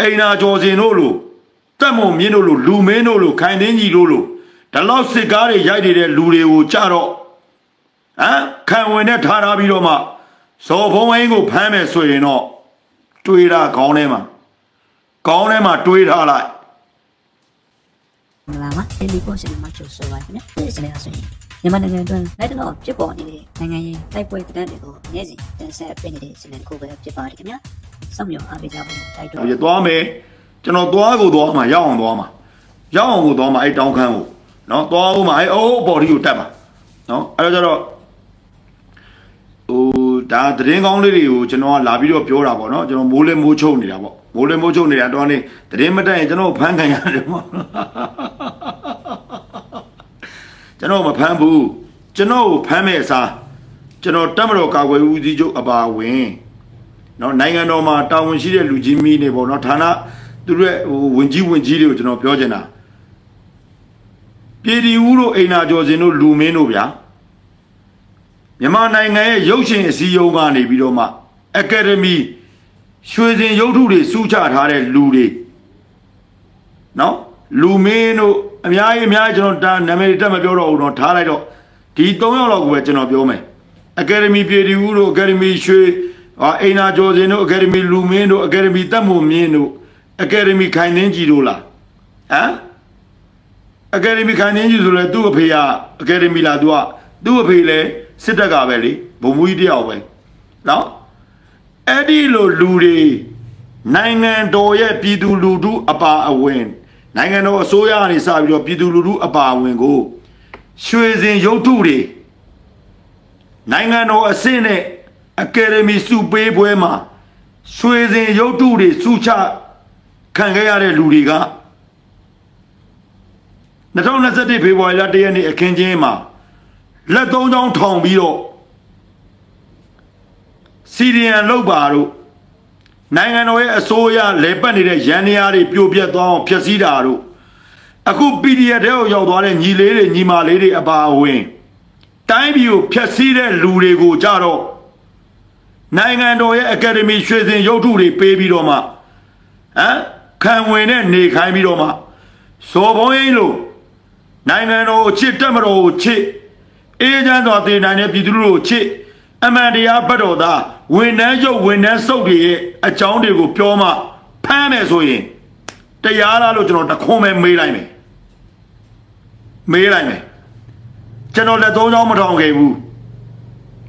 အိမ်နာကျော်စင်တို့လိုတက်မုံမြင့်တို့လိုလူမင်းတို့လိုခိုင်တင်းကြီးတို့လိုဒီလောက်စစ်ကားတွေရိုက်နေတဲ့လူတွေကိုကြတော့ဟမ်ခံဝင်နဲ့ထားထားပြီးတော့မှဇော်ဘုံဝင်းကိုဖမ်းမယ်ဆိုရင်တော့တွေးတာခေါင်းထဲမှာခေါင်းထဲမှာတွေးထားလိုက်မင်္ဂလာပါတယ်လီပို့ရှင်မှာချိုဆိုပါခင်ဗျဒီစနေအဆိုရင်မြန်မာနိုင်ငံအတွင်းလက်တော့ဖြစ်ပေါ်နေတဲ့နိုင်ငံရေးတိုက်ပွဲတဲ့တွေကိုအနည်းစဉ်တင်ဆက်ပေးနေတဲ့စနေတစ်ခုပဲဖြစ်ပါတယ်ခင်ဗျ စောင့်မျှော်အားပေးကြဖို့တိုက်တွန်းဒီသွားမယ်ကျွန်တော်သွားကိုသွားမှာရောက်အောင်သွားမှာရောက်အောင်ကိုသွားမှာအဲ့တောင်းခမ်းကိုနော်သွားဦးမှာအဲ့အိုးဘော်ဒီကိုတက်မှာနော်အဲ့တော့ကျတော့ဟိုဒါသတင်းကောင်းလေးတွေကိုကျွန်တော်ကလာပြီးတော့ပြောတာပေါ့နော်ကျွန်တော်မိုးလဲမိုးချုပ်နေတာပေါ့မိုးလဲမိုးချုပ်နေတာတော့နေသတင်းမတက်ရင်ကျွန်တော်ဖမ်းခံရတယ်ပေါ့ကျွန်တော်မဖမ်းဘူးကျွန်တော်ကိုဖမ်းမဲ့အစားကျွန်တော်တက်မတော်ကာကွယ်ဦးစီးချုပ်အပါဝင် နော်နိုင်ငံတော်မှာတာဝန်ရှိတဲ့လူကြီးမီးနေပေါ့နော်ဌာနသူတို့ရဲ့ဟိုဝင်ကြီးဝင်ကြီးတွေကိုကျွန်တော်ပြောချင်တာပြည်ဒီဦးတို့အိမ်နာကျော်စင်တို့လူမင်းတို့ဗျာမြန်မာနိုင်ငံရဲ့ရုပ်ရှင်အစည်းအရုံးကနေပြီးတော့မှအကယ်ဒမီရွှေစင်ရုပ်ထုတွေစူးချထားတဲ့လူတွေနော်လူမင်းတို့အများကြီးအများကြီးကျွန်တော်ဒါနာမည်တက်မပြောတော့ဘူးတော့ထားလိုက်တော့ဒီ၃ယောက်လောက်ကိုပဲကျွန်တော်ပြောမယ်အကယ်ဒမီပြည်ဒီဦးတို့အကယ်ဒမီရွှေဟာ အိမ်နာကျော်စင်တို့အကယ်ဒမီလူမင်းတို့အကယ်ဒမီတက်မုံမြင့်တို့အကယ်ဒမီခိုင်နှင်းကြီးတို့လားဟမ်အကယ်ဒမီခိုင်နှင်းကြီးဆိုလဲသူ့အဖေကအကယ်ဒမီလားသူကသူ့အဖေလဲစစ်တပ်ကပဲလေဘုံမူကြီးတယောက်ပဲနော်အဲ့ဒီလိုလူတွေနိုင်ငံတော်ရဲ့ပြည်သူလူထုအပါအဝင်နိုင်ငံတော်အစိုးရကနေစပြီးတော့ပြည်သူလူထုအပါအဝင်ကိုရွှေစင်ရုပ်ထုတွေနိုင်ငံတော်အဆင့်နဲ့ အကယ်ဒမီစုပေးပွဲမှာရွှေစင်ရုပ်ထုတွေစုချခံခဲ့ရတဲ့လူတွေက2021ဖေဖော်ဝါရီလ1ရက်နေ့အခင်းကျင်းမှာလက်သုံးချောင်းထောင်ပြီးတော့စီရီယန်လောက်ပါတို့နိုင်ငံတော်ရဲ့အစိုးရလဲပတ်နေတဲ့ရန်နေရာတွေပြိုပြက်သွားအောင်ဖျက်ဆီးတာတို့အခု PDF တဲ့ကိုရောက်သွားတဲ့ညီလေးတွေညီမလေးတွေအပါအဝင်တိုင်းပြည်ကိုဖျက်ဆီးတဲ့လူတွေကိုကြတော့ နိုင်ငံတော်ရဲ့အကယ်ဒမီရွှေစင်ရုပ်ထုတွေပေးပြီးတော့မှဟမ်ခံဝင်နဲ့နေခိုင်းပြီးတော့မှစော်ဘုံရင်လို့နိုင်ငံတော်ကိုချစ်တက်မတော်ကိုချစ်အေးချမ်းစွာတည်နိုင်တဲ့ပြည်သူလူထုကိုချစ်အမှန်တရားဘတ်တော်သားဝန်နှန်းရုပ်ဝန်နှန်းစုပ်တွေရဲ့အကြောင်းတွေကိုပြောမှဖမ်းမယ်ဆိုရင်တရားလားလို့ကျွန်တော်တခွန်းပဲမေးလိုက်မယ်မေးလိုက်မယ်ကျွန်တော်လက်သုံးချောင်းမထောင်ခဲ့ဘူး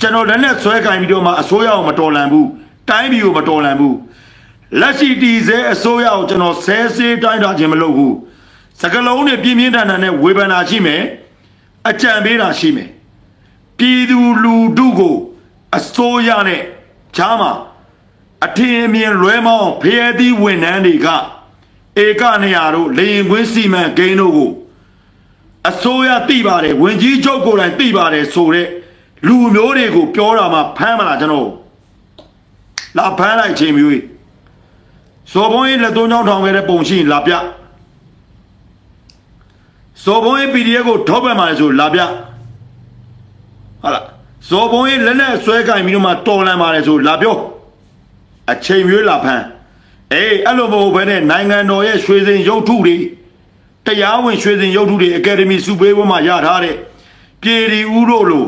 ကျွန်တော်လက်နဲ့ဆွဲကင်ပြီးတော့မှအစိုးရကိုမတော်လန်ဘူးတိုင်းပြည်ကိုမတော်လန်ဘူးလက်ရှိတည်ဆဲအစိုးရကိုကျွန်တော်ဆဲဆဲတိုင်းတာခြင်းမလုပ်ဘူးစကလုံးနဲ့ပြင်းပြင်းထန်ထန်နဲ့ဝေဖန်တာရှိမယ်အကြံပေးတာရှိမယ်ပြည်သူလူထုကိုအစိုးရနဲ့ချားမှာအထင်အမြင်လွဲမောင်းဖျဲသီးဝန်ထမ်းတွေကဧကနေရာတို့လေရင်ကွင်းစီမံကိန်းတို့ကိုအစိုးရသိပါတယ်ဝင်ကြီးချုပ်ကိုယ်တိုင်သိပါတယ်ဆိုတဲ့ လူမျိုးတွေကိုပြောတာမှဖမ်းမလားကျွန်တော်လာဖမ်းလိုက်ချိန်မျိုးကြီးဇော်ဘုံကြီးလက်သွင်းချောင်းထောင်ခဲ့တဲ့ပုံရှိရင်လာပြဇော်ဘုံကြီး PDF ကိုထောက်ပံ့ပါလေဆိုလာပြဟာလားဇော်ဘုံကြီးလက်နဲ့ဆွဲကင်ပြီးတော့မှတော်လန်ပါလေဆိုလာပြောအချိန်မျိုးလာဖမ်းအေးအဲ့လိုမဟုတ်ဘဲနဲ့နိုင်ငံတော်ရဲ့ရွှေစင်ရုပ်ထုတွေတရားဝင်ရွှေစင်ရုပ်ထုတွေအကယ်ဒမီစုပေးပွဲမှာရထားတဲ့ပြည်ဒီဦးတို့လို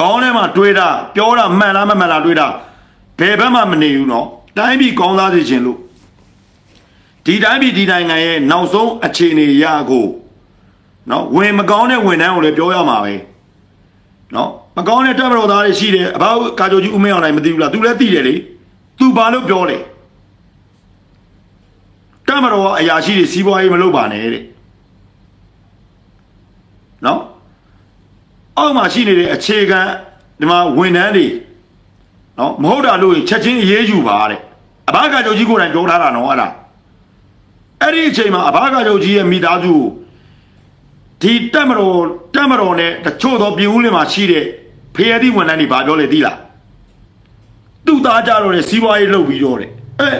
ကောင်းထဲမှာတွေးတာပြောတာမှန်လားမမှန်လားတွေးတာဘယ်ဘက်မှမနေဘူးနော်တိုင်းပြည်ကောင်းသားစေခြင်းလို့ဒီတိုင်းပြည်ဒီနိုင်ငံရဲ့နောက်ဆုံးအခြေအနေရကိုနော်ဝင်မကောင်းတဲ့ဝန်ထမ်းကိုလည်းပြောရမှာပဲနော်မကောင်းတဲ့တပ်မတော်သားတွေရှိတယ်အဘောက်ကာကြိုကြီးဦးမင်းအောင်နိုင်မသိဘူးလားသူလည်းသိတယ်လေသူဘာလို့ပြောလဲတပ်မတော်ကအရာရှိတွေစီးပွားရေးမလုပ်ပါနဲ့တဲ့နော် အောက်မှာရှိနေတဲ့အခြေခံဒီမှာဝန်ထမ်းတွေနော်မဟုတ်တာလို့ရင်ချက်ချင်းအေးအေးယူပါတဲ့အဘကချုပ်ကြီးကိုယ်တိုင်ပြောထားတာနော်အဲ့ဒါအဲ့ဒီအချိန်မှာအဘကချုပ်ကြီးရဲ့မိသားစုကိုဒီတက်မတော်တက်မတော်နဲ့တချို့သောပြည်ဦးလင်မှာရှိတဲ့ဖေရတိဝန်ထမ်းတွေဘာပြောလဲသိလားသူ့သားကြတော့လေစီးပွားရေးလုပ်ပြီးတော့တဲ့အဲ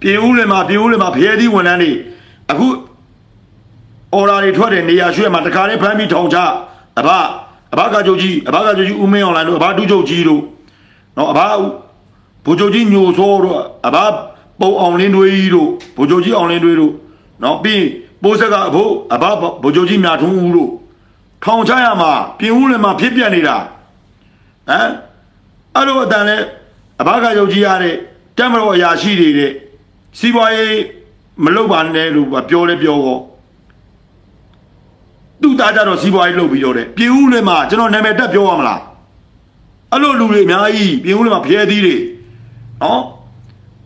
ပြေဦးလည်းမှာပြေဦးလည်းမှာဖရဲသီးဝန်ထမ်းတွေအခု အော်ရာတွေထွက်တဲ့နေရာရွှေ့မှာတခါလေးဖမ်းပြီးထောင်ချအဘအဘကချုပ်ကြီးအဘကချုပ်ကြီးဦးမင်းအောင်လိုင်းတို့အဘဒုချုပ်ကြီးတို့နော်အဘဗိုလ်ချုပ်ကြီးညိုစောတို့အဘပုံအောင်လင်းတွေကြီးတို့ဗိုလ်ချုပ်ကြီးအောင်လင်းတွေတို့နော်ပြီးရင်ပိုးဆက်ကအဖို့အဘဗိုလ်ချုပ်ကြီးမြထွန်းဦးတို့ထောင်ချရမှာပြင်ဦးလည်းမှာဖြစ်ပြနေတာဟမ်အဲ့လိုအတန်လဲအဘကယုတ်ကြီးရတဲ့တက်မတော်အရာရှိတွေတဲ့စီးပွားရေးမလုပ်ပါနဲ့လို့ပြောလဲပြောတော့ သူ့သားကြတော့စီးပွားရေးလုပ်ပြီးတော့တဲ့ပြင်ဦးလည်းမှာကျွန်တော်နာမည်တက်ပြောရမလားအဲ့လိုလူတွေအများကြီးပြင်ဦးလည်းမှာဖျဲသီးတွေနော်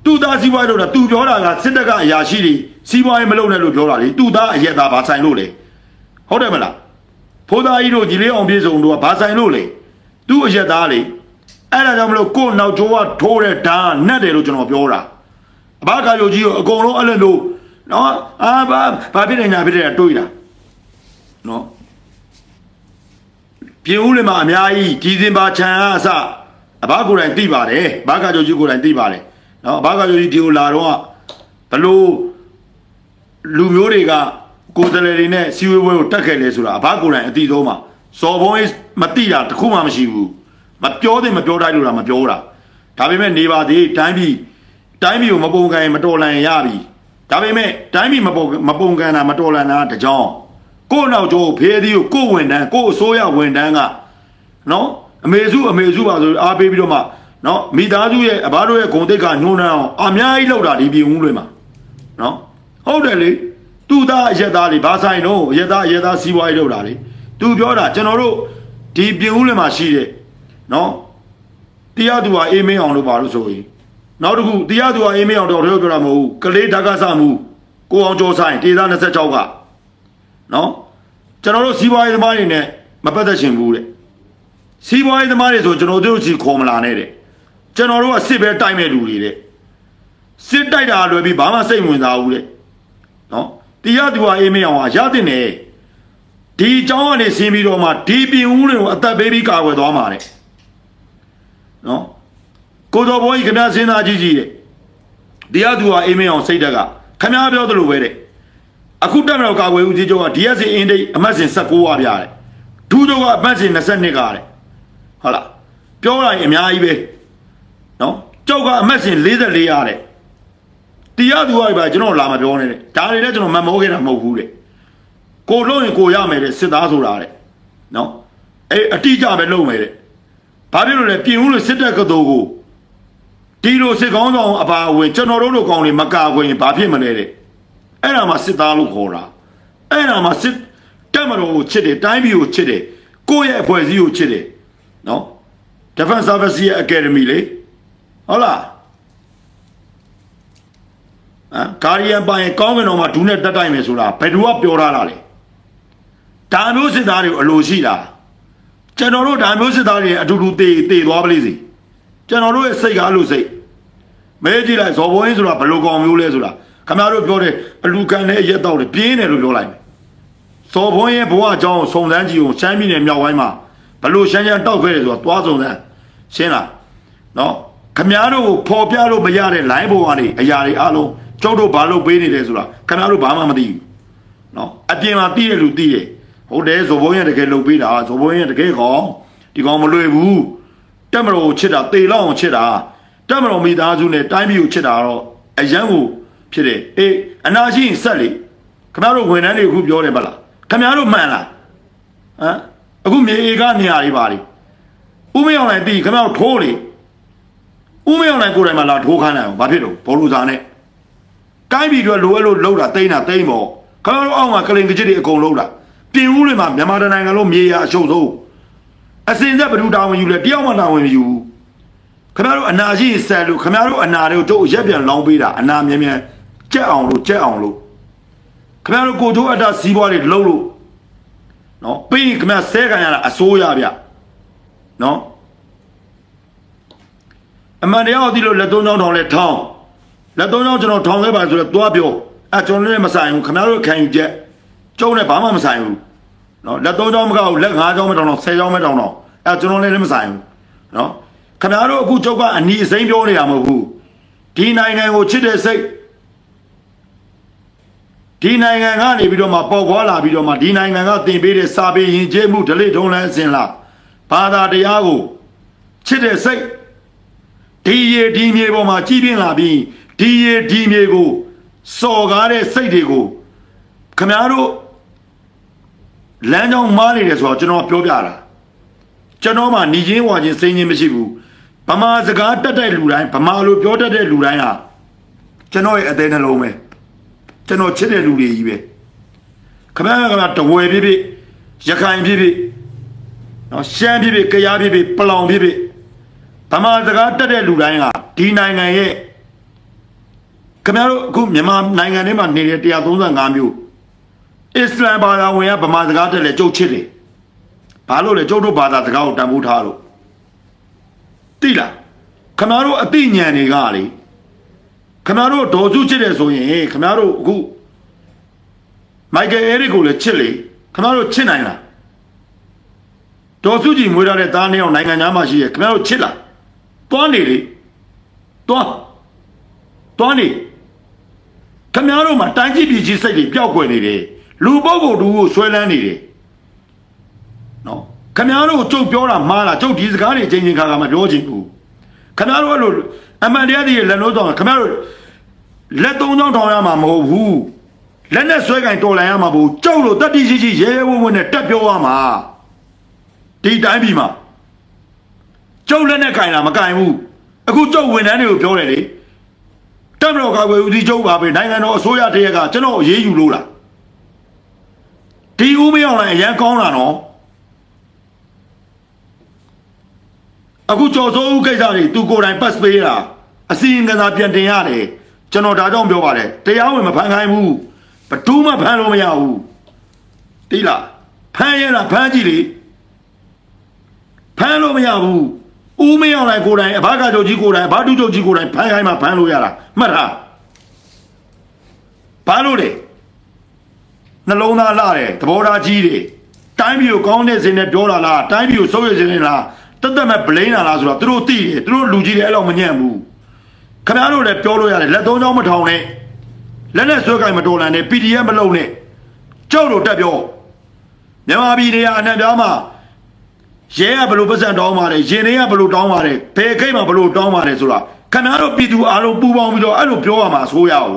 သူ့သားစီးပွားရေးလုပ်တာသူပြောတာကစစ်တပ်ကအရာရှိတွေစီးပွားရေးမလုပ်နဲ့လို့ပြောတာလေသူ့သားအရက်သားဘာဆိုင်လို့လဲဟုတ်တယ်မလားဖိုးသားကြီးတို့ကြီးလေးအောင်ပြေဆုံးတို့ကဘာဆိုင်လို့လဲသူ့အရက်သားလေအဲ့ဒါကြောင့်မလို့ကို့နောက်ကျောကထိုးတဲ့ဓာတ်နတ်တယ်လို့ကျွန်တော်ပြောတာအဘကာယုတ်ကြီးကိုအကုန်လုံးအဲ့လိုလို့နော်အာဘာဘာဖြစ်နေညာဖြစ်နေတာတွေးတာ နော်ပြင်ဦးလည်းမှာအများကြီးဒီစင်ပါခြံအစအဘကိုယ်တိုင်သိပါတယ်ဘာကာယုတ်ကြီးကိုယ်တိုင်သိပါတယ်နော်အဘကာယုတ်ကြီးဒီကိုလာတော့ဘလို့လူမျိုးတွေကကိုယ်တလေတွေနဲ့စီဝေးဝဲကိုတက်ခဲ့လဲဆိုတာအဘကိုယ်တိုင်အတိဆုံးမှာစော်ဘုံးမတိတာတခုမှမရှိဘူးမပြောသင့်မပြောတိုင်းလို့တာမပြောတာဒါပေမဲ့နေပါသေးတိုင်းပြည်တိုင်းပြည်ကိုမပုံကန်ရင်မတော်လန်ရပြီဒါပေမဲ့တိုင်းပြည်မပုံမပုံကန်တာမတော်လန်တာတကြောင် ကို့နောက်ကျောဖေးသီးကိုကို့ဝန်တန်းကို့အစိုးရဝန်တန်းကနော်အမေစုအမေစုပါဆိုအားပေးပြီးတော့မှနော်မိသားစုရဲ့အဘတို့ရဲ့ဂုံတိတ်ကညှိုးနှမ်းအောင်အများကြီးလောက်တာဒီပြည်ဦးတွေမှာနော်ဟုတ်တယ်လေသူ့သားအရက်သားတွေဘာဆိုင်တော့အရက်သားအရက်သားစီးပွားရေးလောက်တာလေသူပြောတာကျွန်တော်တို့ဒီပြည်ဦးတွေမှာရှိတဲ့နော်တရားသူဟာအေးမင်းအောင်လို့ပါလို့ဆိုရင်နောက်တစ်ခုတရားသူဟာအေးမင်းအောင်တော့တို့ပြောတာမဟုတ်ဘူးကလေးဓာတ်ကစမှုကိုအောင်ကျော်ဆိုင်တေသား26က နော်ကျွန်တော်တို့စီးပွားရေးသမားတွေနဲ့မပတ်သက်ရှင်ဘူးတဲ့စီးပွားရေးသမားတွေဆိုကျွန်တော်တို့စီခေါ်မလာနဲ့တဲ့ကျွန်တော်တို့ကစစ်ပဲတိုက်မဲ့လူတွေတဲ့စစ်တိုက်တာလွယ်ပြီးဘာမှစိတ်ဝင်စားဘူးတဲ့နော်တရားသူဟာအေးမင်းအောင်ဟာရတဲ့နေဒီအကြောင်းကနေဆင်းပြီးတော့မှဒီပြင်ဦးတွေကိုအသက်ပေးပြီးကာကွယ်သွားမှာတဲ့နော်ကိုတော်ဘောကြီးခင်ဗျားစဉ်းစားကြည့်ကြည့်တဲ့တရားသူဟာအေးမင်းအောင်စိတ်တက်ကခင်ဗျားပြောသလိုပဲတဲ့ အခုတက်မတော်ကာကွယ်ဦးကြီးချုပ်က DSC အင်းဒိတ်အမှတ်စဉ်16ဝပြတဲ့ဒူးချုပ်ကအမှတ်စဉ်22ကတဲ့ဟုတ်လားပြောလိုက်အများကြီးပဲနော်ကျောက်ကအမှတ်စဉ်44ရတဲ့တရားသူကပါကျွန်တော်လာမပြောနဲ့တဲ့ဒါတွေလည်းကျွန်တော်မမောခဲ့တာမဟုတ်ဘူးတဲ့ကိုလုံးရင်ကိုရမယ်တဲ့စစ်သားဆိုတာတဲ့နော်အဲအတိအကျပဲလုပ်မယ်တဲ့ဘာဖြစ်လို့လဲပြင်ဦးလို့စစ်တပ်ကတော်ကိုဒီလိုစစ်ကောင်းဆောင်အပါအဝင်ကျွန်တော်တို့လိုကောင်တွေမကာကွယ်ရင်ဘာဖြစ်မလဲတဲ့ အဲ့ဒါမှစစ်သားလို့ခေါ်တာအဲ့ဒါမှစစ်တက်မတော်ကိုချစ်တယ်တိုင်းပြည်ကိုချစ်တယ်ကိုယ့်ရဲ့အဖွဲ့အစည်းကိုချစ်တယ်နော် Defense Service ရဲ့ Academy လေဟုတ်လားဟမ်ကာရီယန်ပိုင်ကောင်းကင်တော်မှာဒူးနဲ့တက်တိုက်မယ်ဆိုတာဘယ်သူကပြောထားတာလဲဒါမျိုးစစ်သားတွေကိုအလိုရှိတာကျွန်တော်တို့ဒါမျိုးစစ်သားတွေအတူတူတည်တည်သွားပါလိမ့်စီကျွန်တော်တို့ရဲ့စိတ်ကားလို့စိတ်မဲကြည့်လိုက်ဇော်ဘိုးရင်းဆိုတာဘယ်လိုကောင်မျိုးလဲဆိုတာ ခင်ဗျားတို့ပြောတယ်အလူကန်နဲ့ရက်တော့တယ်ပြင်းတယ်လို့ပြောလိုက်မယ်ဇော်ဘိုးရဲ့ဘဝအကြောင်းစုံစမ်းကြည့်အောင်ရှမ်းပြည်နယ်မြောက်ပိုင်းမှာဘယ်လိုရှမ်းရှမ်းတောက်ခဲ့တယ်ဆိုတာသွားစုံစမ်းရှင်းလားနော်ခမားတို့ကိုပေါ်ပြလို့မရတဲ့ line ပေါ်ကနေအရာတွေအလုံးကျုပ်တို့ဘာလို့ပေးနေလဲဆိုတာခမားတို့ဘာမှမသိဘူးနော်အပြင်မှာသိတဲ့လူသိတယ်ဟုတ်တယ်ဇော်ဘုံရတကယ်လုပ်ပေးတာဇော်ဘုံရတကယ်ကောင်ဒီကောင်မလွယ်ဘူးတက်မတော်ကိုချစ်တာတေလောက်အောင်ချစ်တာတက်မတော်မိသားစုနဲ့တိုင်းပြည်ကိုချစ်တာတော့အရန်ကို ဖြစ်တယ်အေးအနာရှိရင်ဆက်လေခမားတို့ဝန်ထမ်းတွေအခုပြောတယ်ဗလားခမားတို့မှန်လားဟမ်အခုမြေဧကနေရာတွေပါလေဥမရောက်နိုင်ပြီခမားတို့ထိုးလေဥမရောက်နိုင်ကိုယ်တိုင်မှလာထိုးခမ်းနိုင်အောင်ဘာဖြစ်တော့ဘောလူစားနဲ့ကိုင်းပြည်တွေလိုအပ်လို့လှုပ်တာတိမ့်တာတိမ့်ပေါ့ခမားတို့အောက်မှာကလင်ကကြစ်တွေအကုန်လှုပ်တာပြင်ဦးတွေမှာမြန်မာတိုင်းနိုင်ငံလုံးမြေယာအရှုပ်ဆုံးအစင်သက်ဘ누구တာဝန်ယူလဲတယောက်မှတာဝန်မယူဘူးခင်ဗျားတို့အနာရှိဆက်လို့ခင်ဗျားတို့အနာတွေကိုတို့ရက်ပြန်လောင်းပေးတာအနာမြဲမြဲ ကြက်အောင်လို့ကြက်အောင်လို့ခင်ဗျားတို့ကိုတို့အတ္တစီးပွားတွေလှုပ်လို့နော်ပြီးရင်ခင်ဗျားဆဲခံရတာအစိုးရဗျနော်အမှန်တရားကိုသိလို့လက်သုံးချောင်းထောင်လဲထောင်းလက်သုံးချောင်းကျွန်တော်ထောင်ခဲ့ပါဆိုတော့သွားပြောအဲကျွန်တော်လည်းမဆိုင်ဘူးခင်ဗျားတို့ခံယူချက်ကျုံးနဲ့ဘာမှမဆိုင်ဘူးနော်လက်သုံးချောင်းမကောက်လက်ငါးချောင်းမတောင်းတော့ဆယ်ချောင်းမတောင်းတော့အဲကျွန်တော်လည်းလည်းမဆိုင်ဘူးနော်ခင်ဗျားတို့အခုကျုပ်ကအနီအစိမ်းပြောနေတာမဟုတ်ဘူးဒီနိုင်ငံကိုချစ်တဲ့စိတ် ဒီနိုင်ငံကနေပြီးတော့မှပေါက်ခွာလာပြီးတော့မှဒီနိုင်ငံကတင်ပေးတဲ့စာပေယဉ်ကျေးမှုဒလိထုံးလန်းအစဉ်လားဘာသာတရားကိုချစ်တဲ့စိတ်ဒဒီရေဒီမြေပေါ်မှာကြီးပြင်းလာပြီးဒီရေဒီမြေကိုစော်ကားတဲ့စိတ်တွေကိုခမားတို့လမ်းကြောင်းမားနေတယ်ဆိုတော့ကျွန်တော်ပြောပြတာကျွန်တော်မှညီချင်းဝါချင်းစိမ့်ချင်းမရှိဘူးဗမာစကားတက်တဲ့လူတိုင်းဗမာလိုပြောတတ်တဲ့လူတိုင်းဟာကျွန်တော်ရဲ့အသေးနှလုံးပဲ ကျွန်တော်ချစ်တဲ့လူတွေကြီးပဲခမားကတဝယ်ဖြစ်ဖြစ်ရခိုင်ဖြစ်ဖြစ်နော်ရှမ်းဖြစ်ဖြစ်ကယားဖြစ်ဖြစ်ပလောင်ဖြစ်ဖြစ်ဗမာစကားတက်တဲ့လူတိုင်းဟာဒီနိုင်ငံရဲ့ခင်ဗျားတို့အခုမြန်မာနိုင်ငံထဲမှာနေတဲ့135မျိုးအစ္စလမ်ဘာသာဝင်ကဗမာစကားတက်လဲကြုတ်ချစ်တယ်ဘာလို့လဲကျုပ်တို့ဘာသာစကားကိုတန်ဖိုးထားလို့တိလားခင်ဗျားတို့အသိဉာဏ်တွေကလေ ခင်ဗျားတို့ဒေါ်စုချစ်တယ်ဆိုရင်ခင်ဗျားတို့အခုမိုက်ကယ်အဲရစ်ကိုလည်းချစ်လေခင်ဗျားတို့ချစ်နိုင်လားဒေါ်စုကြည်မွေးထားတဲ့သားနှစ်ယောက်နိုင်ငံသားမှာရှိရခင်ဗျားတို့ချစ်လားတွန်းနေလေတွန်းတွန်းနေခင်ဗျားတို့မှာတိုင်းကြည့်ပြည်ကြီးစိတ်တွေပျောက်ကွယ်နေတယ်လူပုဂ္ဂိုလ်တူကိုဆွဲလန်းနေတယ်နော်ခင်ဗျားတို့ကြုတ်ပြောတာမှားလားကြုတ်ဒီစကားတွေအချင်းချင်းခါခါမပြောချင်ဘူးခင်ဗျားတို့အဲ့လိုအမှန်တရားတွေလက်လို့တော့ခင်ဗျားတို့ လက်သုံးချောင်းထောင်ရမှာမဟုတ်ဘူးလက်နဲ့ဆွဲကင်တော်လန်ရမှာမဟုတ်ကြောက်လို့တတိရှိရှိရဲရဲဝံ့ဝံ့နဲ့တက်ပြောရမှာဒီတိုင်းပြည်မှာကျုပ်လက်နဲ့ကင်တာမကင်ဘူးအခုကျုပ်ဝန်ထမ်းတွေကိုပြောတယ်လေတက်မတော်ကာကွယ်ဦးစီးချုပ်ပါပဲနိုင်ငံတော်အစိုးရတရက်ကကျွန်တော်အရေးယူလို့လားဒီဦးမရောက်လိုက်အရန်ကောင်းတာနော်အခုကြော်စိုးဦးကိစ္စတွေသူကိုယ်တိုင်ပတ်ပေးတာအစီရင်ခံစာပြန်တင်ရတယ် ကျွန်တော်ဒါကြောင့်ပြောပါတယ်တရားဝင်မဖန်ခိုင်းဘူးဘတူးမှဖန်လို့မရဘူးတိလားဖန်ရတာဖန်ကြည့်လေဖန်လို့မရဘူးဦးမရောက်လိုက်ကိုယ်တိုင်အဘကချုပ်ကြီးကိုယ်တိုင်အဘတူချုပ်ကြီးကိုယ်တိုင်ဖန်ခိုင်းမှဖန်လို့ရတာမှတ်ထားဘာလို့လဲနှလုံးသားလှတယ်သဘောထားကြီးတယ်တိုင်းပြည်ကိုကောင်းတဲ့စင်နဲ့ပြောတာလားတိုင်းပြည်ကိုစိုးရိမ်စင်နဲ့လားတက်တက်မဲ့ဗလိန်တာလားဆိုတော့သူတို့သိတယ်သူတို့လူကြီးတွေအဲ့လောက်မညံ့ဘူး ခင်ဗျားတို့လည်းပြောလို့ရတယ်လက်သုံးချောင်းမထောင်နဲ့လက်နဲ့ဆွဲကင်မတော်လန်နဲ့ PDF မလုံးနဲ့ကြောက်လို့တက်ပြောမြန်မာပြည်နေရာအနှံ့ပြားမှာရဲကဘလို့ပတ်စံတောင်းပါတယ်ရင်တွေကဘလို့တောင်းပါတယ်ဘယ်ခိတ်မှာဘလို့တောင်းပါတယ်ဆိုတာခင်ဗျားတို့ပြည်သူအားလုံးပူးပေါင်းပြီးတော့အဲ့လိုပြောရမှာဆိုရအောင်